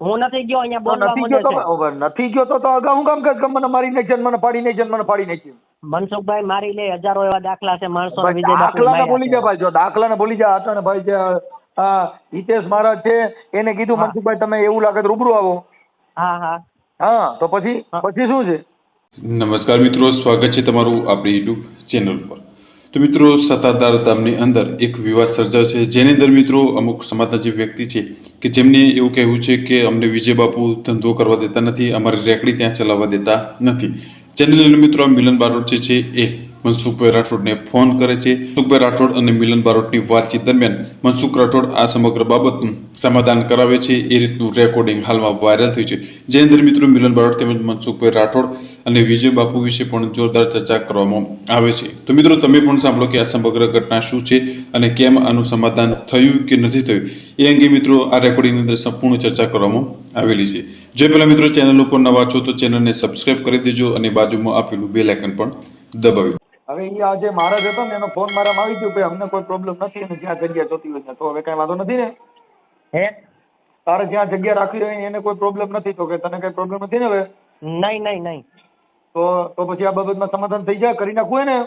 હું નથી ગયો અહીંયા બોલવા નથી ગયો તો ઓવર નથી ગયો તો તો અગાઉ હું કામ કહે કે મને મારી નાખશે ને મને પાડી નાખશે ને મને પાડી નાખશે મનસુખભાઈ મારી લે હજારો એવા દાખલા છે માણસો દાખલા દાખલાને બોલી જા ભાઈ. જો દાખલાને બોલી જા અટાણે ભાઈ જે આ હિતેશ મહારાજ છે એને કીધું. મનસુખભાઈ તમે એવું લાગે રૂબરૂ આવો. હા હા. હા તો પછી પછી શું છે? નમસ્કાર મિત્રો સ્વાગત છે તમારું આપણી યુટ્યુબ ચેનલ પર. તો મિત્રો, સત્તાધાર ધામની અંદર એક વિવાદ સર્જાયો છે. જેની અંદર મિત્રો અમુક સમાજના જે વ્યક્તિ છે કે જેમને એવું કહેવું છે કે અમને વિજય બાપુ ધંધો કરવા દેતા નથી, અમારી રેકડી ત્યાં ચલાવવા દેતા નથી. જેને લઈને મિત્રો મિલન બારોટ જે છે એ મનસુખભાઈ રાઠોડને ફોન કરે છે. મનસુખભાઈ રાઠોડ અને મિલન બારોટની વાતચીત દરમિયાન મનસુખ રાઠોડ આ સમગ્ર બાબતનું સમાધાન કરાવે છે. એ રીતનું રેકોર્ડિંગ હાલમાં વાયરલ થયું છે. જે અંદર મિત્રો, મિલન બારોટ તેમજ મનસુખભાઈ રાઠોડ અને વિજય બાપુ વિશે પણ જોરદાર ચર્ચા કરવામાં આવે છે. તો મિત્રો, તમે પણ સાંભળો કે આ સમગ્ર ઘટના શું છે અને કેમ આનું સમાધાન થયું કે નથી થયું? એ અંગે મિત્રો, આ રેકોર્ડિંગની અંદર સંપૂર્ણ ચર્ચા કરવામાં આવેલી છે. જો પહેલા મિત્રો, ચેનલ ઉપર નવા છો તો ચેનલને સબસ્ક્રાઇબ કરી દેજો અને બાજુમાં આપેલું બેલ આઇકન પણ દબાવી હવે એ આ જે મહારાજ હતો ને એનો ફોન મારામાં આવી ગયો કે અમને કોઈ પ્રોબ્લેમ નથી અને જ્યાં જગ્યા જોતી હોય. તો હવે કઈ વાંધો નથી ને? હે? તારે જ્યાં જગ્યા રાખવી હોય એને કોઈ પ્રોબ્લેમ નથી. તો કે તને કઈ પ્રોબ્લેમ નથી ને હવે? નહીં નહીં નહીં. તો તો પછી આ બાબતમાં સમાધાન થઈ જાય કરી નાખવું ને?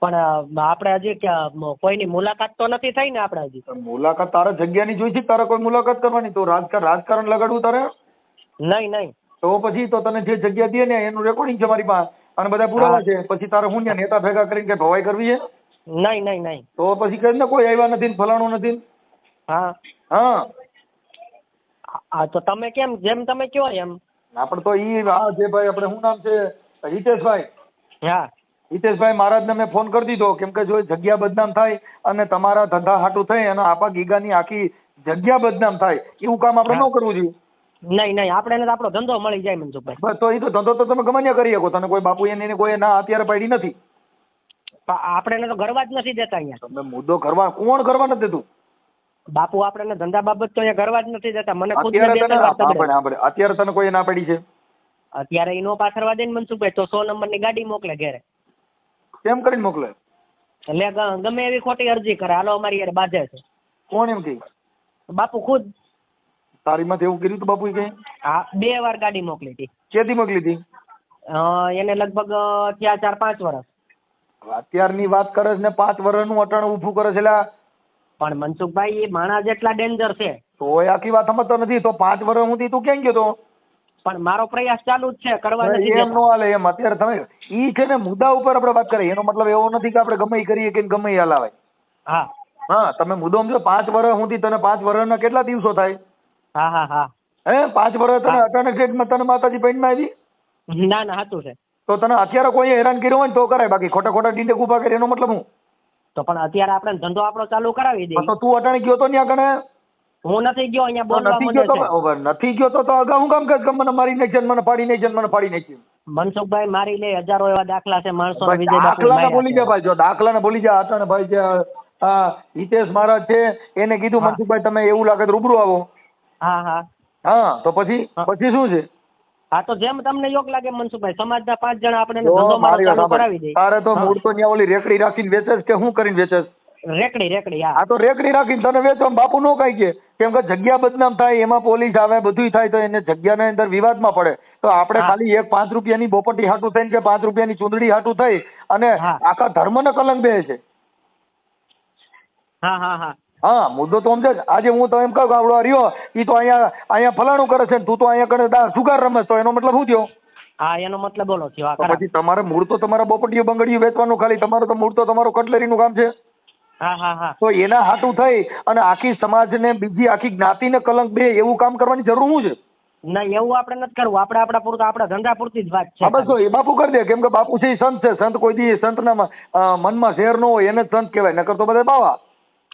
પણ આપણે હજી ક્યાં કોઈની મુલાકાત તો નથી થઈ ને આપણે હજી? મુલાકાત તારે જગ્યાની જોઈ છે તારે કોઈ મુલાકાત કરવાની? તો રાજકારણ રાજકારણ લગાડવું તારે? નહીં નહીં. તો પછી તો તને જે જગ્યા દે ને એનું રેકોર્ડિંગ છે મારી પાસે. અને બધા પુરાવા છે. પછી તારે હું ત્યાં નેતા ભેગા કરીને કે ભવાઈ કરવી છે? નહીં નહીં નહીં. તો પછી કહે ને કોઈ આવ્યા નથી ને ફલાણું નથી હા. હા. હા તો તમે કેમ જેમ તમે કયો એમ. આપણે તો ઈ હા જે ભાઈ આપણે શું નામ છે? હિતેશભાઈ. હા. હિતેશભાઈ મહારાજને મેં ફોન કરી દીધો કેમ કે જો જગ્યા બદનામ થાય અને તમારા ધંધા હાટું થઈ અને આપા ગીગાની આખી જગ્યા બદનામ થાય એવું કામ આપણે ન કરવું જોઈએ. નહીં નહીં આપણે એને આપણો ધંધો મળી જાય મનસુખભાઈ બસ તો એ તો ધંધો તો તમે ગમે ત્યાં કરી શકો. તને કોઈ બાપુ એને કોઈ ના અત્યારે પાડી નથી. આપણે એને તો ગરવા જ નથી દેતા અહીંયા. તમે મુદ્દો કરવા કોણ કરવા નથી દેતું? બાપુ આપણે ધંધા બાબત તો અહીંયા ગરવા જ નથી દેતા. મને ખુદ અત્યારે તને કોઈ ના પડી છે? અત્યારે ઈ પાથરવા દે ને મનસુખભાઈ તો સો નંબરની ગાડી મોકલે ઘેરે. કેમ કરીને મોકલે? એટલે ગમે એવી ખોટી અરજી કરે. હાલો અમારી યાર બાજે છે. કોણ એમ કે? બાપુ ખુદ તારી માં એવું કર્યું તું બાપુ કે? હા બે વાર ગાડી મોકલી હતી. ચેતી મોકલી હતી? એને લગભગ ત્યાં ચાર પાંચ વર્ષ અત્યારની વાત કરે છે ને પાંચ વર્ષનું અટાણ ઊભું કરે છે એટલે પણ મનસુખભાઈ એ માણસ જેટલા ડેન્જર છે. તો એ આખી વાત સમજતો નથી. તો પાંચ વર્ષ સુધી તું ક્યાં ગયો તો? પણ મારો પ્રયાસ ચાલુ જ છે કરવા નથી એમ નો હાલે એમ. અત્યારે તમે ઈ છે ને મુદ્દા ઉપર આપણે વાત કરીએ. એનો મતલબ એવો નથી કે આપણે ગમે કરીએ કે ગમે હલાવાય. હા. હા તમે મુદ્દો સમજો પાંચ વર્ષ સુધી તને પાંચ વર્ષના કેટલા દિવસો થાય? હા હા હા. હે પાંચ વર્ષ તને અચાનક જ તને માતાજી પૈણમાં આવી? ના ના હતું છે. તો તને અત્યારે કોઈ હેરાન કર્યો હોય ને તો કરાય. બાકી ખોટા ખોટા ડીંડે ઊભા કરે એનો મતલબ હું? તો પણ અત્યારે આપણે ધંધો આપણો ચાલુ કરાવી દઈએ તો તું અટાણે ગયો તો ત્યાં કણે? હું નથી ગયો અહીંયા બોલવા નથી ગયો છે. તો નથી ગયો તો તો અગાઉ હું કામ કે મને મારી નાખશે ને મને પાડી નાખશે ને મને પાડી નાખશે મનસુખભાઈ મારી લે હજારો એવા દાખલા છે માણસો ભાઈ, દાખલા બોલી જા ભાઈ જો દાખલા ને બોલી જા અટાણે ભાઈ જે હિતેશ મહારાજ છે એને કીધું. મનસુખભાઈ તમે એવું લાગે રૂબરૂ આવો. હા હા. હા તો પછી પછી શું છે? હા તો જેમ તમને યોગ લાગે મનસુખભાઈ સમાજના પાંચ જણા આપણે ધંધો મારો ચાલુ કરાવી દઈએ તારે તો મૂળ તો ત્યાં ઓલી રેકડી રાખીને વેચે કે શું કરીને વેચે રેકડી રેકડી હા. તો રેકડી રાખીને તને વેચો બાપુ નો કઈ કે. કેમ કે જગ્યા બદનામ થાય એમાં પોલીસ આવે બધુંય થાય તો એને જગ્યાના અંદર વિવાદમાં પડે. તો આપણે ખાલી એક પાંચ રૂપિયાની બોપટી હાટું થઈને કે પાંચ રૂપિયાની ચૂંદડી હાટું થઈ અને. આખા ધર્મને કલંક બે છે. હા હા હા. હા મુદ્દો તો સમજે. આજે હું તો એમ કહું કે આપણો રહ્યો એ તો અહીંયા અહીંયા ફલાણું કરે છે ને તું તો અહીંયા કરે જુગાર રમે તો એનો મતલબ શું થયો? હા એનો મતલબ બોલો થયો. પછી તમારે મૂળ તો તમારા બોપટીઓ બંગડીઓ વેચવાનું ખાલી તમારું તો મૂળ તો તમારું કટલેરીનું કામ છે. હા હા હા. તો એના હાટું થઈ અને આખી સમાજને બીજી આખી જ્ઞાતિને કલંક બે એવું કામ કરવાની જરૂર શું છે? ના એવું આપણે નથી કરવું. આપણે આપણા પૂરતા આપણા ધંધા પૂરતી જ વાત છે. બસ એ બાપુ કરી દે. કેમ કે બાપુ છે સંત છે. સંત કોઈ દી સંતના ના અ, મનમાં ઝેર ન હોય એને જ સંત કહેવાય. નકર તો બધા બાવા.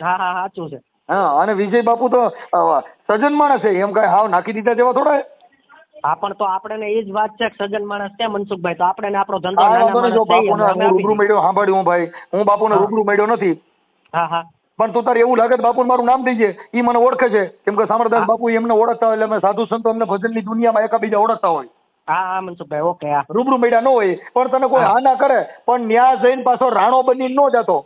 હા હા સાચું છે. હા અને વિજય બાપુ તો સજન માણસ છે. એમ કઈ હાવ નાખી દીધા જેવા થોડા હા પણ તો આપણે ને એ જ વાત છે સજન માણસ છે મનસુખભાઈ. તો આપણે ને આપણો ધંધો નાના માણસ રૂબરૂ. મળ્યો સાંભળ્યું હું ભાઈ. હું બાપુને રૂબરૂ મળ્યો નથી. હા હા. પણ તું તારે એવું લાગે બાપુ મારું નામ દઈજે ઈ મને ઓળખે છે. કેમ કે સામરદાસ બાપુ એમને ઓળખતા હોય એટલે અમે સાધુ સંતો એમને ભજનની દુનિયામાં એકાબીજા ઓળખતા હોય. હા હા મનસુખભાઈ ઓકે રૂબરૂ મળ્યા ન હોય. પણ તને કોઈ હા. ના કરે. પણ ન્યા જઈને પાછો રાણો બની ન જતો.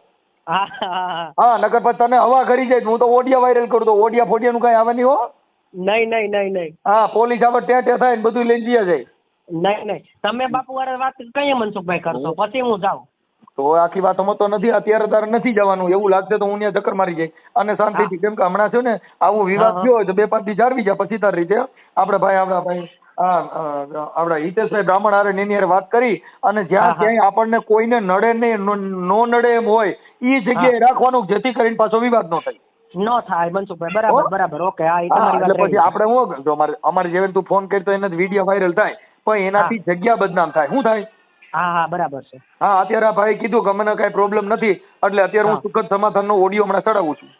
હા. નકર પછી તને હવા કરી જાય હું તો ઓડિયા વાયરલ કરું તો ઓડિયા ફોડિયાનું કઈ આવે નહીં હો. નહીં નહીં નહીં નહીં. હા પોલીસ આવે ત્યાં ત્યાં થાય ને બધું લઈને જઈએ જાય. નહીં નહીં. તમે બાપુ વાળા વાત કઈ મનસુખભાઈ કરશો? પછી હું જાઉં. તો આખી વાત તો નથી અત્યારે તારે નથી જવાનું. એવું લાગશે તો હું ત્યાં ચક્કર મારી જાય. અને શાંતિથી કેમ કે હમણાં છે ને આવું વિવાદ. થયો હોય તો બે પાંચથી જાળવી જાય પછી તારી રીતે આપણે ભાઈ આપણા ભાઈ. આપણા હિતેશભાઈ બ્રાહ્મણ હારે ની એની હારે વાત કરી અને જ્યાં. ક્યાંય આપણને કોઈને નડે નહીં નો- નડે એમ હોય એ જગ્યાએ રાખવાનું જેથી કરીને પાછો વિવાદ ન થાય. નો થાય મનસુખભાઈ. બરાબર બરાબર. ઓકે હા તમારી વાત પછી આપણે હું જો અમારે અમારે જેવી તું ફોન કરી તો એને વીડિયો વાયરલ થાય પણ એનાથી જગ્યા બદનામ થાય. શું થાય? હા હા બરાબર છે. હા અત્યારે આ ભાઈ કીધું કે મને કઈ પ્રોબ્લેમ નથી એટલે અત્યારે હું હા. સુખદ સમાધાનનો ઓડિયો હમણાં ચડાવું છું.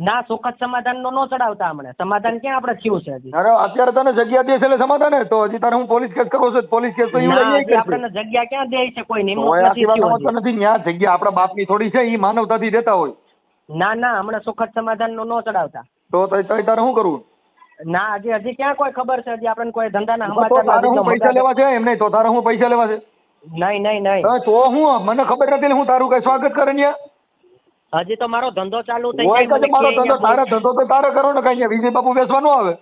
ના સુખદ સમાધાન નો નો ચડાવતા હમણાં. સમાધાન ક્યાં આપણે થયું છે હજી? અરે અત્યારે તને જગ્યા દે છે એટલે સમાધાન હે. તો હજી તારે હું પોલીસ કેસ કરવો છે? પોલીસ કેસ તો એવું લઈ આપણને જગ્યા ક્યાં દે છે? કોઈ નિમણૂક નથી થયું નથી. ન્યા જગ્યા આપણા બાપની થોડી છે એ માનવતાથી દેતા હોય. ના ના હમણાં સુખદ સમાધાન નો નો ચડાવતા. તો તારે શું કરવું ના હજી હજી ક્યાં કોઈ ખબર છે? હજી આપણને કોઈ ધંધાના સમાચાર નથી પૈસા લેવા છે એમ નહીં. તો તારે હું પૈસા લેવા છે? નહીં નહીં નહીં. તો હું મને ખબર નથી હું તારું કઈ સ્વાગત કરે ન્યા? હજી તો મારો ધંધો ચાલુ થઈ હોય મારો ધંધો તારે ધંધો તો તારે કરો ને કઈ વિજય બાપુ બેસવા આવે?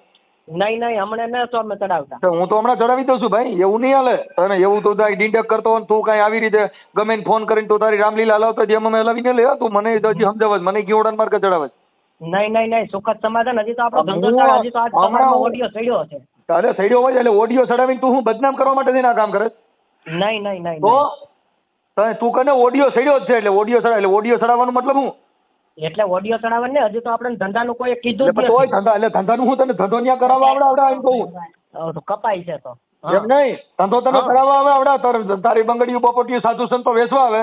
નહીં નહીં હમણાં ન તો અમે ચડાવતા. તો હું તો હમણાં ચડાવી દઉં છું ભાઈ એવું નહીં હાલે. અને એવું તો તારી ડિંડક કરતો હોય તું કઈ આવી રીતે ગમે ને ફોન કરીને તું તારી રામલીલા લાવતો જેમ અમે હલાવીને લે તું મને હજી સમજાવે છે, મને ગીવડાન માર્ગ ચડાવે નહીં નહીં નહીં સુખદ સમાધાન હજી તો આપણો ધંધો ચાલે હજી તો આજ તમારો ઓડિયો ચડ્યો છે તારે સૈડ્યો હોય એટલે ઓડિયો ચડાવીને તું હું બદનામ કરવા માટે ના કામ કરે? નહીં નહીં નહીં તો તું કને ઓડિયો સડ્યો જ છે એટલે ઓડિયો સડા એટલે ઓડિયો ચડાવવાનો મતલબ હું? એટલે ઓડિયો ચડાવવા ને હજુ તો આપણે ધંધાનું કોઈ કીધું જ તોય નથી. ધંધા એટલે ધંધાનું હું તને ધંધો ન્યા કરાવવા આવડે આવડે એમ કહું. તો કપાય છે તો. એમ નહીં. ધંધો તને કરાવવા આવે આવડે. તારે તારી બંગડીઓ પોપટીઓ સાધુ સંતો વેચવા આવે.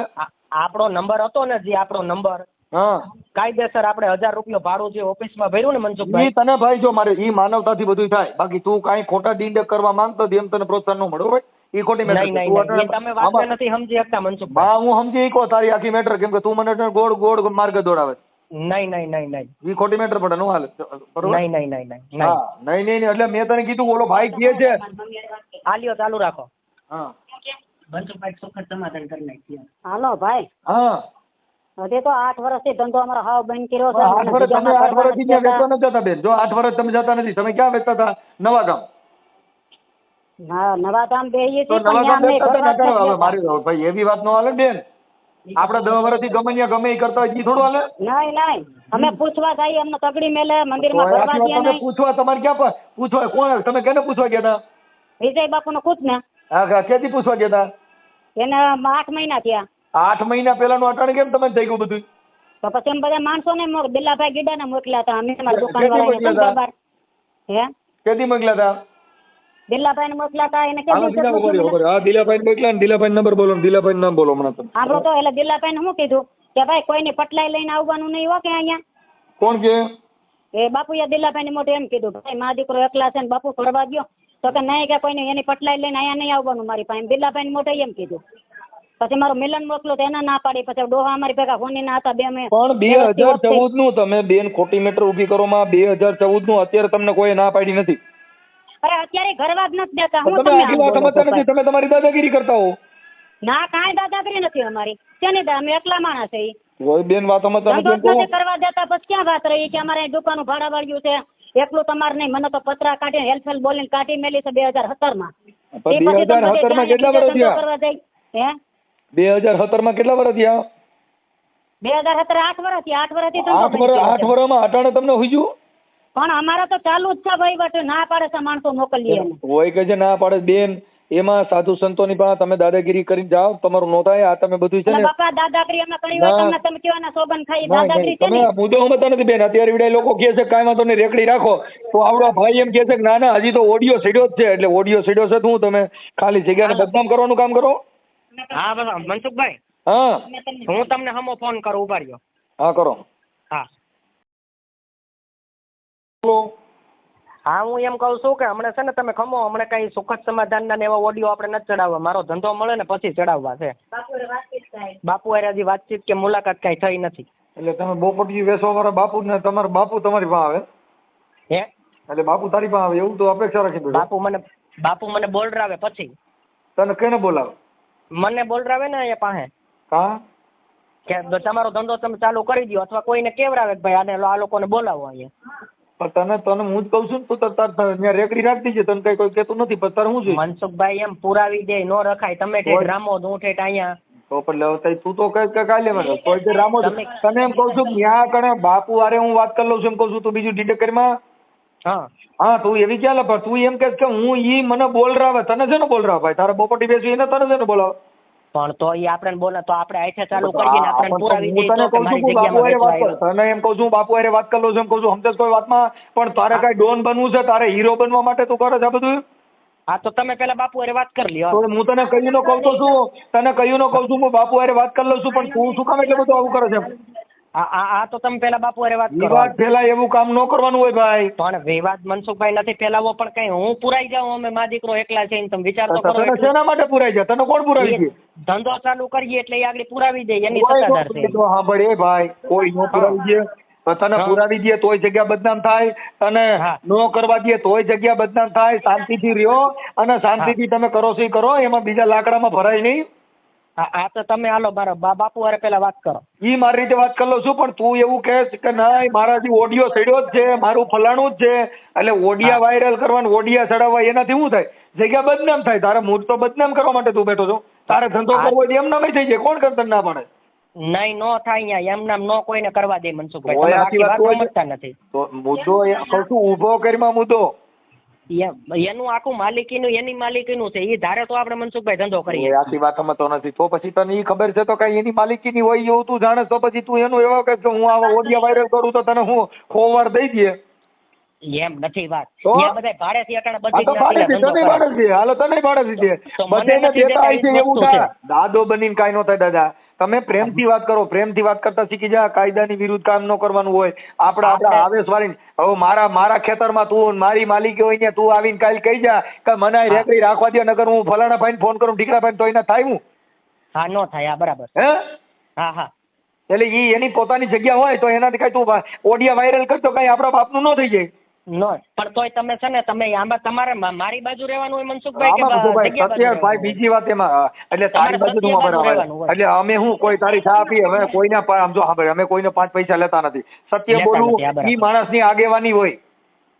આપણો નંબર હતો ને જે આપણો નંબર હા. કાયદેસર આપણે હજાર રૂપિયા ભાડું જે ઓફિસમાં ભર્યું ને ઈ મનસુખભાઈ તને ભાઈ જો મારે ઈ માનવતાથી બધું થાય. બાકી તું કાંઈ ખોટા ડીંડક કરવા માંગતો એમ તને પ્રોત્સાહન ન મળે ભાઈ. ઈ ખોટી મેટર તમે વાત નથી સમજી શકતા મનસુખ હા હું સમજી કો તારી આખી મેટર કેમ કે તું મને ગોળ ગોળ માર્ગ દોડાવે નહીં નહીં નહીં નહીં. ઈ ખોટી મેટર પડે નું હાલે બરોબર? નહીં નહીં નહીં નહીં નહીં. હા નહીં. એટલે મેં તને કીધું ઓલો ભાઈ કહે છે. આ ચાલુ રાખો. હા. મનસુખભાઈ સુખદ સમાધાન કરી નાખીએ હાલો ભાઈ. હા. હજી તો આઠ વર્ષથી ધંધો અમારો હાવ બંધ કર્યો છે. આઠ વર્ષ તમે આઠ વર્ષથી જતા બેન. જો આઠ વર્ષ તમે જતા નથી તમે ક્યાં વેચતા હતા? નવા ગામ. ના, નવા બેહીએ તો છીએ પણ નવા ન્યા વેચતા અમે હતા ને ઘરવાસ હવે નથી મારી ભાઈ એવી વાત નો હાલે ને બેન. આપણે દસ વર્ષથી ગમે ત્યાં ગમે એ કરતા હોય ઈ થોડું હાલે. નહીં નહીં. અમે પૂછવા જઈએ અમને તગડી મેલે મંદિરમાં તો ભરવા આખી દે વાત તમે નહીં. પૂછવા તમારે ક્યાં પ- પૂછવા કોણ તમે કેને પૂછવા ગયા હતા વિજય બાપુ નું ને. હા હા, ક્યાંથી પૂછવા ગયા હતા એને આઠ મહિના થયા. આઠ મહિના પહેલાનું અટાણે કેમ તમે થઈ ગયું બધું? તો પછી એમ બધા માણસો ને બિલ્લાભાઈ ગીડા ને મોકલ્યા હતા અમે અમારા દુકાન હે? ક્યાંથી મોકલ્યા હતા એને કેમ. હા દિલાભાઈ મોકલ્યા ને દિલાભાઈ નંબર બોલો દિલાભાઈ નામ બોલો હમણાં તમે સાંભળો તો એટલે દિલ્લાભાઈ ને શું કીધું? કે ભાઈ કોઈની પટલાઈ લઈને આવવાનું નહીં હો કે અહીંયા? કોણ કે? એ બાપુએ દિલ્લાભાઈ ને મોટું એમ કીધું ભાઈ મા દીકરો એકલા છે ને બાપુ ફરવા ગયો તો કે નહીં કે કોઈને એની પટલાઈ લઈને અહીંયા નહીં આવવાનું મારી પાસે. દિલાભાઈ મોટે એમ કીધું. પછી મારો મિલન મોકલો તો એના ના પાડી પછી ડોહા અમારી ભેગા હોની ના હતા બે મેં પણ બે હજાર ચૌદનું તમે બેન ખોટી મેટર ઊભી કરો માં. બે હજાર ચૌદનું અત્યારે તમને કોઈ ના પાડી નથી. અરે અત્યારે ઘરવા જ નથી દેતા. હું તમે તમને આખી વાત સમજતા નથી. તમે તમારી દાદાગીરી કરતા હો. ના કાંઈ દાદાગીરી નથી અમારી. તેને અમે એકલા માણસ છે કોઈ બેન વાત સમજતા નથી કરવા દેતા પછી ક્યાં વાત રહી કે અમારે અહીં ભાડા વાળ્યું છે. એકલું તમારે નહીં. મને તો પતરા કાઢીને હેલ્પ બોલીને કાઢી મેલી છે બે હજાર સત્તરમાં બે હજાર સત્તરમાં કેટલા વર્ષ થયા? બે હજાર સત્તરમાં કેટલા વર્ષ થયા? બે હજાર સત્તર આઠ વર્ષથી આઠ વર્ષથી ધંધો આઠ વર્ષ આઠ. વર્ષમાં અટાણે તમને હુજ્યું? પણ અમારે તો ચાલુ જ છે વહીવટ ના પાડે છે માણસો મોકલીએ. એને. હોય કે છે ના પાડે બેન એમાં સાધુ સંતોની પાસે તમે દાદાગીરી કરીને જાઓ તમારું નો થાય આ તમે બધું છે એટલે ને બાપા દાદાગીરી અમે કરી હોય ના. તમને તમે કેવાના સોગન ખાઈ ના, દાદાગીરી નહીં, છે તમે ને આ મુદ્દો સમજતા નથી બેન. અત્યારે વિડાય લોકો કહે છે કાંઈ વાંધો નહીં રેકડી રાખો. તો આવડો ભાઈ એમ કહે છે કે ના ના હજી તો ઓડિયો સીડ્યો જ છે. એટલે ઓડિયો સીડ્યો છે તો હું તમે ખાલી જગ્યાને બદનામ કરવાનું કામ કરો? હા બસ મનસુખભાઈ હા. હું તમને હમો ફોન કરું ઊભા રહ્યો. હા કરો. હા હું એમ કહું છું કે હમણાં છે ને તમે ખમો હમણાં કઈ સુખદ સમાધાનના ને એવા ઓડિયો આપણે નથી ચડાવવા. મારો ધંધો મળે ને પછી ચડાવવા છે. બાપુ હજી વાતચીત કે મુલાકાત કઈ થઈ નથી. એટલે તમે બોપટી વેસો વાળા બાપુ ને તમારા બાપુ તમારી પાસે આવે? હે? એટલે બાપુ તારી પાસે આવે એવું તો અપેક્ષા રાખી દઉં બાપુ મને બાપુ મને બોલરાવે પછી. તને કેને બોલાવે? મને બોલરાવે ને એ પાસે. હા? કે તમારો ધંધો તમે ચાલુ કરી દો અથવા કોઈને કેવરાવે કે ભાઈ આને આ લોકોને બોલાવો અહીંયા. પણ તને તને હું જ કહું છું ને તું તાર ત્યાં રેકડી રાખતી છે તને કઈ કોઈ કેતું નથી પણ તારે શું જોઈએ મનસુખભાઈ એમ પુરાવી દે નો રખાય. તમે ઠેઠ રામો હું ઠેઠ અહીંયા. તો પણ તઈ તું તો કઈ કઈ કાલે મને કોઈ તે રામો તને એમ કહું છું ન્યા કણે બાપુ આરે હું વાત કરી લઉં છું એમ કહું છું તું બીજું ડિટેકરમાં હા. હા તું એવી ક્યાં લપા તું એમ કે હું ઈ મને બોલ રાવે તને છે ને બોલ રાવ ભાઈ? તારે બોપટી બેસી એને તને છે ને બોલાવે? પણ તો એ આપણે બોલે તો આપણે આઠે ચાલુ કરીએ ને આપણે પુરાવી દઈએ તો મારી છું બાપુ જગ્યામાં વાત કર તને એમ કહું છું બાપુ અરે વાત કરી છું એમ કહું છું સમજે કોઈ વાતમાં? પણ તારે કઈ ડોન બનવું છે? તારે હીરો બનવા માટે તું કરે છે આ બધું? હા તો તમે પેલા બાપુ અરે વાત કરી લ્યો. હું તને કહ્યું નો કહું તો છું તને કહ્યું નો કહું છું હું બાપુ હારે વાત કરી લઉં છું પણ તું શું કામ એટલે બધું આવું કરે છે? આ તો તમે પેલા બાપુ અરે વાત કરો. વિવાદ પેલા એવું કામ ન કરવાનું હોય ભાઈ. પણ વિવાદ મનસુખભાઈ નથી ફેલાવો પણ કઈ હું પુરાઈ જાઉં? અમે મા દીકરો એકલા છે તમે વિચાર તો કરો તને શેના માટે પુરાઈ જાય તને કોણ પુરાવી છે ધંધો ચાલુ કરીએ એટલે એ આગળ પુરાવી દે એની સત્તાધાર છે. સાંભળ એ ભાઈ કોઈ નો પુરાવી દે. તને પુરાવી દે તોય જગ્યા બદનામ થાય. તને હા. નો કરવા દે તોય જગ્યા બદનામ થાય. શાંતિથી રહ્યો અને શાંતિથી તમે કરો છો કરો એમાં બીજા લાકડામાં ભરાય નહીં. હા આ તો તમે હાલો મારો બા- બાપુ વારે પેલા વાત કરો. ઈ મારી રીતે વાત કરી લઉં છું પણ તું એવું કહેશ કે નહીં મારાથી ઓડિયો સડ્યો જ છે મારું ફલાણું જ છે. એટલે ઓડિયા વાયરલ કરવાનું ઓડિયા સડાવવા એનાથી શું થાય? જગ્યા બદનામ થાય. તારે મૂળ તો બદનામ કરવા માટે તું બેઠો છો. તારે ધંધો કરવો હોય એમ નામે થઈ જાય. કોણ કરતર ના પડે? નહીં નો થાય અહીંયા. એમ નામ નો કોઈને કરવા દે મનસુખભાઈ. નથી. તો મુદ્દો કહું છું ઊભો કરીમાં મુદ્દો. એનું આખું માલિકીનું એની માલિકીનું છે એ ધારે તો આપણે મનસુખભાઈ ધંધો કરીએ. આખી વાત સમજતો નથી. તો પછી તને એ ખબર છે તો કઈ એની માલિકીની હોય એવું તું જાણે તો પછી તું એનું એવો કે હું આવા ઓડિયા વાયરલ કરું તો તને હું ફોરવર્ડ દઈ દે એમ નથી વાત. ત્યાં બધા ભાડેથી અટાણે બધી તો પાડે તને હાલો તને દેતા હોય છે એવું છે. થાય. દાદો બનીને કઈ નો થાય દાદા. તમે પ્રેમથી વાત કરો પ્રેમથી વાત કરતા શીખી જા કાયદાની વિરુદ્ધ કામ ન કરવાનું હોય. આપડા આપડા આપણે- આવેશ વાળી હવે મારા મારા ખેતરમાં તું મારી માલિકી હોય ને તું આવીને કાલ કહી જા કે મને રેકડી રાખવા દે નગર હું ફલાણા ભાઈને ફોન કરું ઢીકડા ભાઈને તો એને થાય હું. હા નો થાય હા બરાબર. હે? હા હા. એટલે ઈ એની પોતાની જગ્યા હોય તો એનાથી કઈ તું ઓડિયા વાયરલ કરતો કઈ આપણા બાપનું ન થઈ જાય. નો પણ તોય તમે છે ને તમે આમાં તમારે મારી બાજુ રહેવાનું હોય મનસુખભાઈ કે આમાં ભાઈ જગ્યા બાજુ વાત એમાં એટલે તારી બાજુ તું બરાબર એટલે અમે હું કોઈ તારી ચા આપી અમે કોઈને આમ જો સાંભળ અમે કોઈને પાંચ પૈસા લેતા નથી. સત્ય બોલું બોલવું આ માણસની આગેવાની હોય.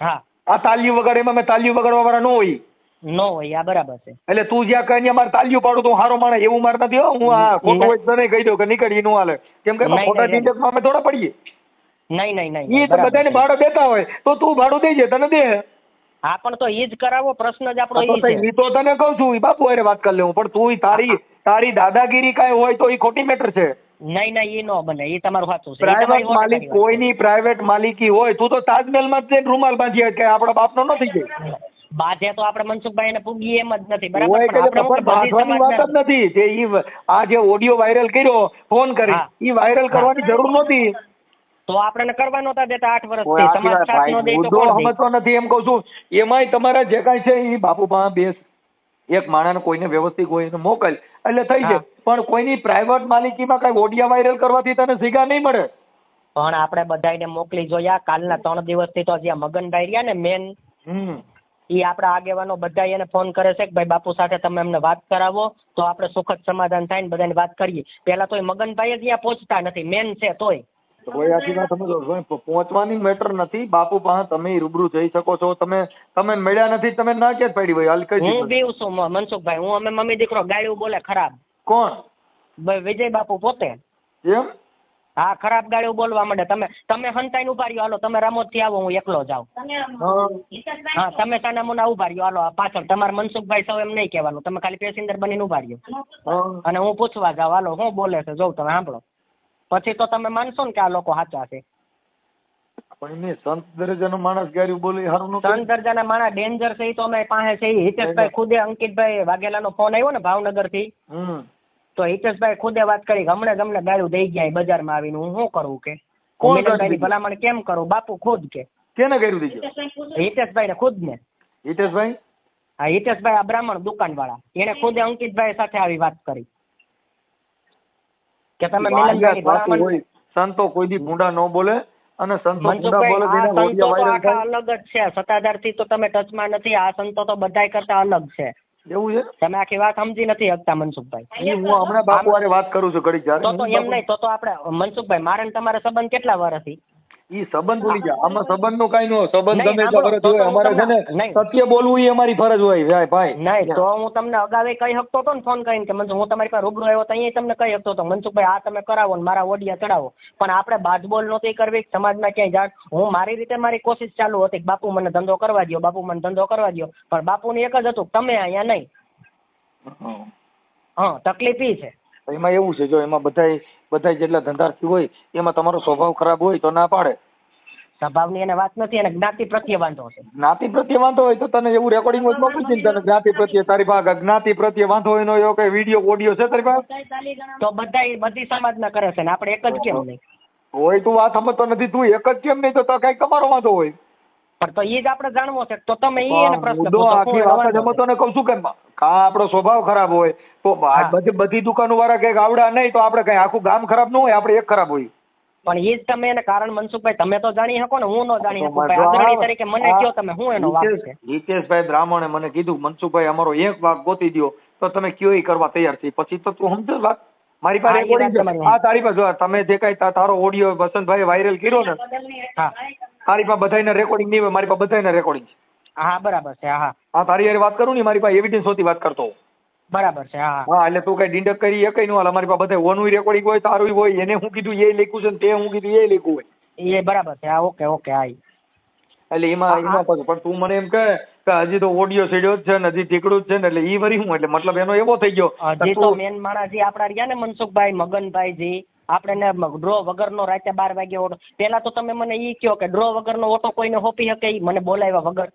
હા. આ તાલિયું વગર એમાં મેં તાલિયું વગાડવા વાળા ન હોય. નો હોય આ બરાબર છે. એટલે તું જ્યાં કઈ મારે તાલિયું પાડું તો હારો માણે એવું મારે નથી હું આ ખોટું હોય તો તને કહી દઉં કે નીકળી નું હાલે. કેમ કે ખોટા નહીં. અમે થોડા પડીએ. નહીં નહીં નહીં એ તો બધાને. ભાડો દેતા હોય તો તું ભાડું દેજે તને દે. હા પણ તો જ કરાવો પ્રશ્ન જ આપણો એ છે. તો તને કહું છું બાપુ અરે વાત કરી લેવું પણ તું તારી તારી દાદાગીરી કાંઈ હોય તો એ ખોટી મેટર છે. નહીં નહીં એ નો બને એ તમારું સાચું છે. પ્રાઇવેટ માલિક કોઈની પ્રાઇવેટ માલિકી હોય તું તો તાજમહેલમાં જ જઈને રૂમાલ બાંધી કે આપણા બાપનો નથી જાય. બાધે તો આપણે મનસુખભાઈ એને પૂગી એમ જ નથી બરાબર? વાત જ નથી. જે આ જે ઓડિયો વાયરલ કર્યો ફોન કરી એ ઈ વાયરલ કરવાની જરૂર નહોતી. તો આપણે કરવા નહોતા દેતા આઠ વર્ષથી આખી સાથ નો દે તો કોણ સમજતો નથી એમ કહું છું. એમાંય તમારા જે કાંઈ છે એ બાપુ પાસે બેસ. એક માણસને કોઈને વ્યવસ્થિત કોઈ એને મોકલ. એટલે થઈ જાય. પણ કોઈની પ્રાઇવેટ માલિકીમાં કઈ ઓડિયા વાયરલ કરવાથી તને સીગા નહીં મળે. પણ આપણે બધાને મોકલી જોયા. કાલના ત્રણ દિવસથી તો જ્યાં મગનભાઈ રહ્યા ને મેન ઈ આપણા આગેવાનો બધા એને ફોન કરે છે કે ભાઈ બાપુ સાથે તમે એમને વાત કરાવો તો આપણે સુખદ સમાધાન થાય ને બધાને વાત કરીએ. પેલા તો મગનભાઈ જ ત્યાં પહોંચતા નથી. મેન છે તોય. પ- પહોંચવાની મેટર નથી. બાપુ પાસે તમે રૂબરૂ જઈ શકો છો. તમે તમે મળ્યા નથી તમે ના કે પડી ભાઈ હલકે હું. બીવ છું મનસુખભાઈ. હું અમે મમ્મી દીકરો ગાળ્યું બોલે ખરાબ. કોણ? વિજય બાપુ પોતે. એમ? હા ખરાબ ગાળ્યું બોલવા માંડે. તમે તમે હંતાઈને ઊભા રહ્યો. હાલો તમે રામોદથી આવો હું એકલો જાઉં. હા. હા તમે સાનામુના ઊભા રહ્યો. હાલો આ પાછળ. તમારે મનસુખભાઈ સૌ એમ નહીં કહેવાનું. તમે ખાલી પેસેન્જર બનીને ઊભા રહ્યો. હા. અને હું પૂછવા જાઉં. હાલો હું બોલે છે? જોઉં તમે સાંભળો. પછી તો તમે માનશો ને કે આ લોકો સાચા છે. પણ એને સંત દરજ્જાનો માણસ ગાર્યું બોલે હારું ન કહેવાય. દરજાના માણા ડેન્જર છે ઈ તો અમે પાસે છે. હિતેશભાઈ ખુદે અંકિતભાઈ વાઘેલાનો ફોન આવ્યો ને ભાવનગરથી તો હિતેશભાઈ ખુદે વાત કરી હમણાં તમને અમને દઈ ગયા બજારમાં આવીને. હું શું કરું કે? કોણ ભલામણ કેમ કરું? બાપુ ખુદ કે. કેને કર્યું દીધું હિતેશભાઈ ને ખુદ ને હિતેશભાઈ? હા હિતેશભાઈ આ બ્રાહ્મણ દુકાનવાળા. એને ખુદે અંકિતભાઈ સાથે આવી વાત કરી. કે તમે સંતો કોઈ દી ભૂંડા ન બોલે અને સંતો બોલે સંતો આખા અલગ જ છે. સત્તાધારથી તો તમે ટચમાં નથી આ સંતો તો બધાય કરતા અલગ છે. એવું છે? તમે આખી વાત સમજી નથી શકતા મનસુખભાઈ. હું હમણાં બાપુ વાત કરું છું ઘડીક તો તો એમ નહીં તો તો આપણે મનસુખભાઈ મારે તમારે સંબંધ કેટલા વર્ષથી ઈ સંબંધ ભૂલી જા આમાં સંબંધનું કઈ નો સંબંધ ગમે હોય અમારે છે ને સત્ય બોલવું એ અમારી ફરજ હોય ભાઈ નહીં તો હું તમને અગાઉ કહી શકતો હતો ને ફોન કરીને કે મનસુખ હું તમારી પાસે રૂબરૂ આવ્યો તો અહીંયા તમને કહી શકતો હતો. મનસુખભાઈ આ તમે કરાવો ને મારા ઓડિયા ચડાવો. પણ આપણે બાજબોલ નહોતી કરવી સમાજમાં ક્યાંય જાણ હું મારી રીતે મારી કોશિશ ચાલુ હતી કે બાપુ મને ધંધો કરવા દ્યો બાપુ મને ધંધો કરવા દ્યો. પણ બાપુની એક જ હતું તમે અહીંયા નહીં. હા. તકલીફ એ છે. એમાં એવું છે જો એમાં બધાય બધાય જેટલા ધંધાર્થી હોય એમાં તમારો સ્વભાવ ખરાબ હોય તો ના પાડે. સ્વભાવની એને વાત નથી અને જ્ઞાતિ પ્રત્યે વાંધો છે. જ્ઞાતિ પ્રત્યે વાંધો હોય તો તને એવું રેકોર્ડિંગમાં દે તને જ્ઞાતિ પ્રત્યે તારી ભાગ જ્ઞાતિ પ્રત્યે વાંધો હોય એવો કઈ વીડિયો ઓડિયો છે તારી પાસે? તો બધા બધી સમાજના કરે છે ને આપણે એક જ કેમ નહીં? હોય તું વાત સમજતો નથી તું એક જ કેમ નહીં તો તો કઈ તમારો વાંધો હોય? પણ તો એ જ આપણે જાણવો છે. તો તમે એ એને પ્રશ્ન પૂછો, આખી વાત જ અમે તને કહું છું કે કા આપણો સ્વભાવ ખરાબ હોય તો બધી બધી દુકાનો વાળા કંઈક આવડા નહીં તો આપણે કઈ આખું ગામ ખરાબ ન હોય આપણે એક ખરાબ હોય. પણ એ જ તમે એને કારણ મનસુખભાઈ તમે તો જાણી શકો ને હું ન જાણી શકું. ભાઈ તરીકે મને કયો તમે હું એનો વાક છે? હિતેશભાઈ બ્રાહ્મણે મને કીધું મનસુખભાઈ અમારો એક વાક ગોતી દો તો તમે કયો એ કરવા તૈયાર છે? પછી તો તું સમજો વાત. મારી પાસે છે. તમારી તારી પાસે તમે જે કઈ તારો ઓડિયો વસંતભાઈ વાયરલ કર્યો ને હા. તારી પાસે બધાયના રેકોર્ડિંગ નહીં હોય મારી પાસે બધાયના રેકોર્ડિંગ છે. હા બરાબર છે હા હા. તારી યાર વાત કરું ને મારી પાસે એવિડન્સ હોતી વાત કરતો બરાબર છે હા હા. એટલે તું કઈ ડીંડક કરી એ કઈ નું હાલ અમારી પાસે બધા ઓનું રેકોર્ડિંગ હોય તારું હોય એને હું કીધું એ લખ્યું છે ને તે હું કીધું એ લખ્યું હોય. એ બરાબર છે હા ઓકે ઓકે હા એટલે એમાં એમાં પાછું પણ તું મને એમ કહે કે હજી તો ઓડિયો સીડ્યો જ છે ને હજી ટીકડું જ છે ને એટલે ઈ વરી હું એટલે મતલબ એનો એવો થઈ ગયો હજી તો મેન માણસ જે આપણા રહ્યા ને મનસુખભાઈ મગનભાઈ જી આપણે ડ્રો વગરનો રાતે બાર વાગે ઓટો પેલા તો તમે મને ઈ કહો કે ડ્રો વગરનો ઓટો કોઈને હોપી શકે ઈ? મને બોલાવ્યા વગર.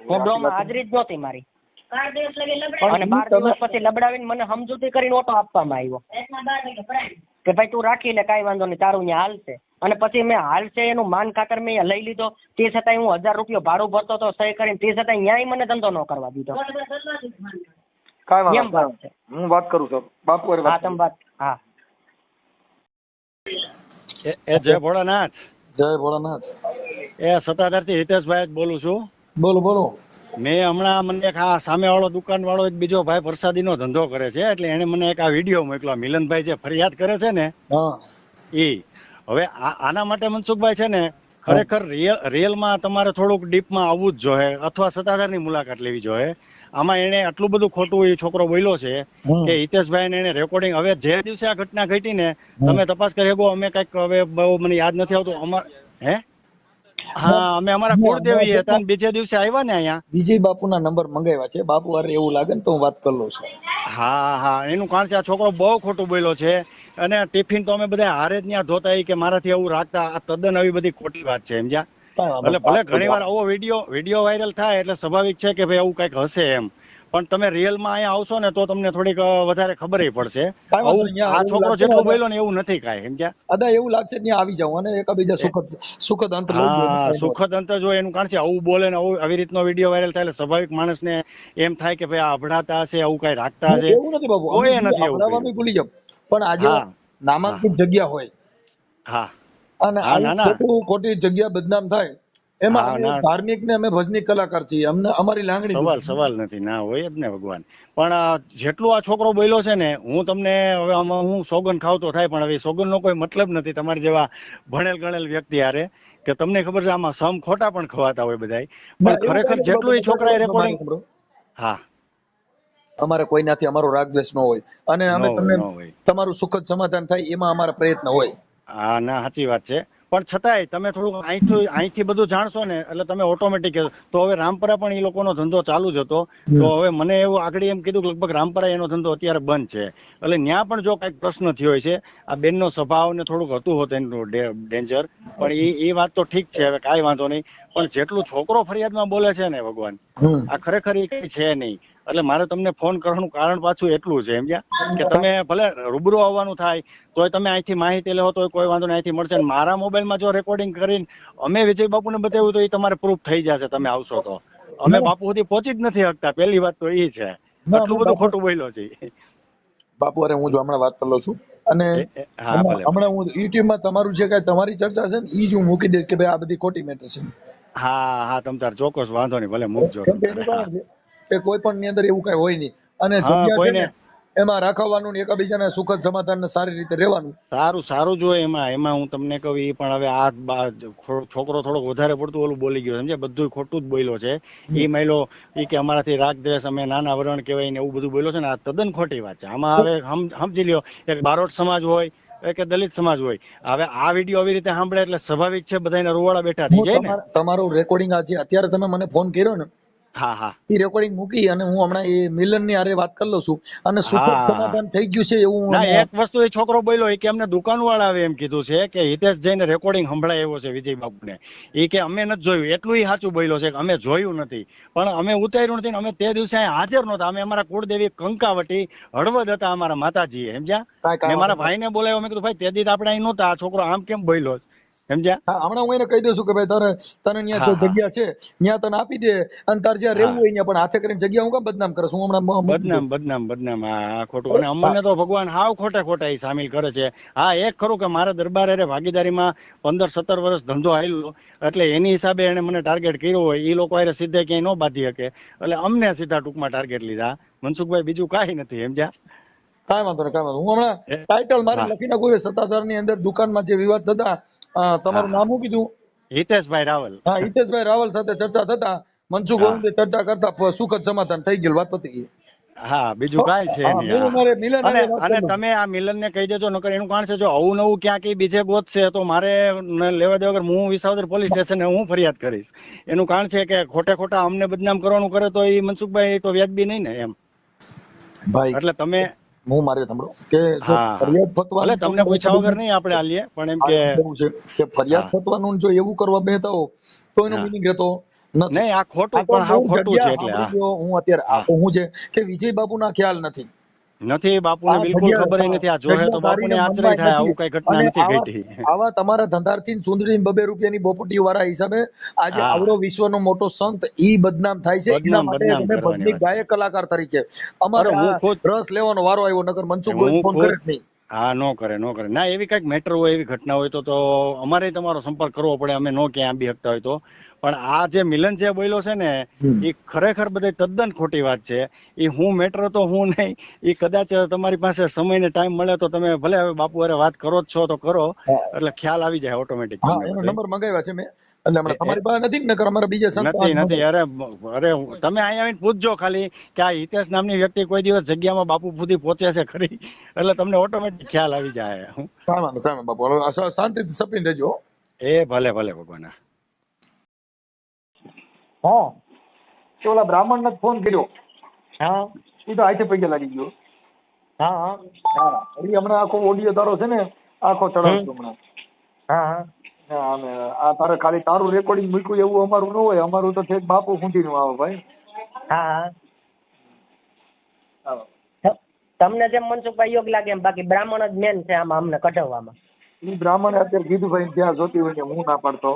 હું ડ્રો માં હાજરી જ નહોતી મારી. અને બાર દિવસ પછી લબડાવીને મને સમજૂતી કરીને ઓટો આપવામાં આવ્યો. કે ભાઈ તું રાખી લે કાંઈ વાંધો નહીં તારું ત્યાં હાલશે અને પછી મેં હાલશે એનું માન ખાતર મેં લઈ લીધો. તે છતાંય હું હજાર રૂપિયો ભાડું ભરતો હતો સહી કરીને તે છતાંય ન્યાય મને ધંધો ન કરવા દીધો. કાંઈ વાંધો વાત હું વાત કરું છું. બાપુ હા તમે વાત હા. એ જય ભોળાનાથ. જય ભોળાનાથ. એ સત્તાધારથી હિતેશભાઈ જ બોલું છું. બોલો બોલો. મેં હમણાં મને એક આ સામેવાળો દુકાનવાળો એક બીજો ભાઈ પ્રસાદી નો ધંધો કરે છે એટલે એને મને એક આ વીડિયો મોકલ્યો. મિલનભાઈ જે ફરિયાદ કરે છે ને એ ઈ. હવે આના માટે મનસુખભાઈ છે ને ખરેખર રિયલ રિયલમાં તમારે થોડુંક ડીપમાં આવવું જ જોઈએ અથવા સત્તાધારની મુલાકાત લેવી જોઈએ. આમાં એને આટલું બધું ખોટું એ છોકરો બોલ્યો છે. કે હિતેશભાઈ એને રેકોર્ડિંગ હવે જે દિવસે આ ઘટના ઘટી ને તમે તપાસ કરી શકો અમે કંઈક હવે બહુ મને યાદ નથી આવતું. અમાર હે? હા અમે અમારા કુળદેવી હતા અને બીજે દિવસે આવ્યા ને અહીંયા. વિજય બાપુના નંબર મંગાવ્યા છે. બાપુ અરે એવું લાગે ને તો હું વાત કરી લઉં છું. હા હા એનું કારણ છે આ છોકરો બહુ ખોટું બોલ્યો છે. અને ટિફિન તો અમે બધા હારે જ ત્યાં ધોતા કે મારાથી એવું રાખતા. આ તદ્દન આવી બધી ખોટી વાત છે સમજ્યા? એટલે ભલે ઘણીવાર આવો વીડિયો વીડિયો વાયરલ થાય એટલે સ્વાભાવિક છે કે ભાઈ આવું કંઈક હશે એમ. પણ તમે રિયલમાં અહીંયા આવશો ને તો તમને થોડીક વધારે ખબર પડશે. આ છોકરો જેટલો બોલ્યો ને એવું નથી કાંઈ સમજ્યા અદા એવું લાગશે ત્યાં આવી જાઉં અને એકબીજા સુખદ સુખદ અંત હા સુખદ અંતર જો એનું કારણ છે આવું બોલે ને આવું આવી રીતનો વીડિયો વાયરલ થાય એટલે સ્વાભાવિક માણસને એમ થાય કે ભાઈ આ અભડાતા હશે આવું કઈ રાખતા હશે. એવું નથી બાબુ કોઈ નથી એવું ભૂલી જાવ પણ આજે. નામાંકિત જગ્યા હોય હા. અને. ખોટું જગ્યા બદનામ થાય એમાં. ધાર્મિક ને. અમે ભજનિક કલાકાર છીએ. અમને અમારી લાગણી સવાલ સવાલ નથી. ના હોય જ ને ભગવાન. પણ જેટલું આ છોકરો બોલ્યો છે ને હું તમને હવે આમાં હું સોગન ખાવતો થાય પણ હવે સોગન નો કોઈ મતલબ નથી. તમારા જેવા ભણેલ ગણેલ વ્યક્તિ હારે કે તમને ખબર છે આમાં સમ ખોટા પણ ખવાતા હોય બધાય. પણ ખરેખર જેટલું એ. છોકરાએ અમારે રેકોર્ડિંગ હા. અમારે કોઈનાથી અમારો રાગ દ્વેષ ન હોય. અને અમે તમને. તમારું સુખદ સમાધાન થાય એમાં અમારા પ્રયત્ન હોય. હા ના સાચી વાત છે. પણ છતાંય તમે થોડુંક અહીંથી અહીંથી બધું જાણશો ને એટલે તમે ઓટોમેટિક તો હવે રામપરા પણ એ લોકોનો ધંધો ચાલુ જ હતો. તો હવે મને એવું આગળ એમ કીધું કે લગભગ રામપરા એનો ધંધો અત્યારે બંધ છે. એટલે ત્યાં પણ જો કંઈક પ્રશ્ન થયો છે આ બેનનો સ્વભાવ ને થોડુંક હતું હોત એનું ડેન્જર પણ એ એ વાત તો ઠીક છે હવે કાંઈ વાંધો નહીં. પણ જેટલું છોકરો ફરિયાદમાં બોલે છે ને ભગવાન આ ખરેખર એ કઈ છે નહીં. એટલે મારે તમને ફોન કરવાનું કારણ પાછું એટલું છે સમજ્યા કે તમે ભલે રૂબરૂ આવવાનું થાય તોય તમે અહીંથી માહિતી લેવો તો કોઈ વાંધો અહીંથી મળશે. મારા મોબાઈલમાં જો રેકોર્ડિંગ કરીને અમે વિજય બાપુને બતાવ્યું તો એ તમારે પ્રૂફ થઈ જશે તમે આવશો તો. અમે બાપુ સુધી પહોંચી જ નથી શકતા પહેલી વાત તો એ છે. આટલું બધું ખોટું બોલ્યો છે. બાપુ અરે હું જો હમણાં વાત કરી લઉં છું. અને. હમણાં હું યુટ્યુબમાં તમારું જે કાંઈ તમારી ચર્ચા છે ને એ જ હું મૂકી દઈશ કે ભાઈ આ બધી ખોટી મેટર છે. હા હા તમ તાર ચોક્કસ વાંધો નહીં ભલે મૂકજો. કે કોઈ પણ ની અંદર એવું કઈ હોય નહીં. અને જગ્યા છે ને એમાં રાખવાનું ને એકબીજાને સુખદ સમાધાન સારી રીતે રહેવાનું. સારું સારું જો એમાં. એમાં હું તમને કહું એ પણ હવે આ છોકરો થોડોક વધારે પડતું ઓલું બોલી ગયો સમજે બધું ખોટું જ બોલ્યો છે. એ માયલો એ કે અમારાથી રાગ દ્વેષ અમે નાના વરણ કહેવાય ને એવું બધું બોલ્યો છે ને આ તદ્દન ખોટી વાત છે. આમાં હવે સમજી લ્યો એક બારોટ સમાજ હોય કે દલિત સમાજ હોય. હવે આ વીડિયો આવી રીતે સાંભળે એટલે સ્વાભાવિક છે બધાને રોવાળા બેઠા થઈ જાય ને. તમારું રેકોર્ડિંગ આજે અત્યારે તમે મને ફોન કર્યો ને હા હા. એ રેકોર્ડિંગ મૂકી અને હું હમણાં એ મિલનની આરે વાત કરી લઉં છું. અને સમાધાન થઈ ગયું છે એવું એક વસ્તુ એ છોકરો બોલ્યો એ કે અમને દુકાન વાળા આવે એમ કીધું છે કે હિતેશ જઈને રેકોર્ડિંગ સંભળાય એવો છે વિજય બાબુને એ કે અમે નથી જોયું. એટલું એ સાચું બોલ્યો છે કે અમે જોયું નથી. પણ અમે ઉતાર્યું નથી અમે તે દિવસે હાજર નહોતા. અમે અમારા કુળદેવી કંકાવટી હળવદ હતા અમારા માતાજી સમજ્યા? કાંઈ મેં મારા ભાઈને બોલાવ્યો. મેં કીધું ભાઈ તે દી તો આપણે અહીં નહોતા. આ છોકરો આમ કેમ બોલ્યો? છે? સમજ્યા? હમણાં હું એને કહી દઉં છું કે ભાઈ તારે તને ત્યાં જગ્યા છે ત્યાં તને આપી દે અને તારે જ્યાં રહેવું હોય પણ હાથે કરીને જગ્યા હું કામ બદનામ કરે છું હમણાં. બદનામ બદનામ બદનામ હા આ ખોટું. અને અમને તો ભગવાન હાવ ખોટે ખોટા એ સામેલ કરે છે. હા એક ખરું કે મારા દરબાર અરે ભાગીદારીમાં પંદર સત્તર વર્ષ ધંધો આવેલો એટલે એની હિસાબે એને મને ટાર્ગેટ કર્યો હોય એ લોકો અરે સીધે ક્યાંય ન બાંધી શકે. એટલે અમને સીધા ટૂંકમાં ટાર્ગેટ લીધા. મનસુખભાઈ બીજું કાંઈ નથી સમજ્યા? કાંઈ વાંધો નહીં કાંઈ વાંધો હું હમણાં ટાઇટલ મારે લખી નાખું સત્તાધારની અંદર દુકાનમાં જે વિવાદ થતા તમારું નામ શું કીધું? હિતેશભાઈ રાવલ. હા હિતેશભાઈ રાવલ સાથે ચર્ચા થતા મનસુખ ગોવિંદે ચર્ચા કરતા સુખદ સમાધાન થઈ ગયેલ વાત પતી ગઈ હા બીજું કાંઈ છે નહીં અને. તમે આ મિલન ને કહી દેજો નકર એનું કારણ છે જો આવું નવું ક્યાંક બીજે ગોતશે તો મારે લેવા દેવા વગર હું વિસાવદર પોલીસ સ્ટેશને હું ફરિયાદ કરીશ. એનું કારણ છે કે ખોટે ખોટા અમને બદનામ કરવાનું કરે તો એ મનસુખભાઈ તો વ્યાજબી નહીં ને એમ. ભાઈ એટલે તમે હું મારે સાંભળો. કે જો. ફરિયાદ ફતવા એટલે તમને પૂછ્યા વગર નહીં આપણે આલીએ પણ એમ કે કે ફરિયાદ ફતવાનું જો એવું કરવા બેહતા હો તો એનો. મિનિંગ રહેતો નથી. નહીં આ ખોટું પણ હાવ ખોટું છે એટલે હા. અત્યારે આ હું છે કે વિજય બાપુના ખ્યાલ નથી. નથી બાપુને બિલકુલ ખબર નથી આ જોહે તો બાપુને આચરાય થાય આવું કઈ ઘટના નથી ઘટી. આવા તમારા ધંધારથી ચુંદડી બબે રૂપિયાની બોપટી વાળા હિસાબે આજે આવડો વિશ્વનો મોટો સંત ઈ બદનામ થાય છે. બદનામ- એના માટે તમે છે. ગાયક કલાકાર તરીકે અમારે હું ખુદ- રસ લેવાનો વારો આવ્યો નગર મનસુખ હું ફોન કરે નહીં. હા નો કરે નો કરે. ના એવી કંઈક મેટર હોય એવી ઘટના હોય તો તો અમારે તમારો સંપર્ક કરવો પડે અમે નો ક્યાં આંબી હકતા હોય તો. પણ આ જે મિલન જે બોલ્યો છે ને એ ખરેખર બધી તદ્દન ખોટી વાત છે. એ હું મેટર તો હું નહીં. એ કદાચ તમારી પાસે સમય ને ટાઈમ મળે તો તમે ભલે હવે બાપુ અરે વાત કરો જ છો તો કરો. એટલે ખ્યાલ આવી જાય ઓટોમેટિક નંબર મંગાવ્યા છે મેં. એટલે તમારી પાસે નથી નકર અમારા બીજા સંત નથી નથી. અરે અરે તમે અહીંયા આવીને પૂછજો ખાલી કે આ હિતેશ નામની વ્યક્તિ કોઈ દિવસ જગ્યામાં બાપુ સુધી પહોંચે છે ખરી? એટલે તમને ઓટોમેટિક ખ્યાલ આવી જાય. વાંધો કાંઈ બાપુ. શાંતિથી સપીને રહેજો એ ભલે ભલે ભગવાન. હા. તે ઓલા બ્રાહ્મણ ને ફોન કર્યો. હા. એ તો હાથે પગે લાગી ગયો. હા હા. હા. એ હમણાં આખો ઓડિયો તારો છે ને આખો ચડાવજો હમણાં. હા હા. હા અમે આ તારે ખાલી તારું રેકોર્ડિંગ મૂક્યું એવું અમારું ન હોય અમારું તો ઠેક બાપુ ખૂંટીનું આવે ભાઈ. હા. તમને જેમ મનસુખભાઈ યોગ લાગે એમ બાકી બ્રાહ્મણ જ મેન છે આમાં અમને કઢાવવામાં. એ બ્રાહ્મણે અત્યારે કીધું ભાઈ જ્યાં જોતી હોય ને હું ના પાડતો.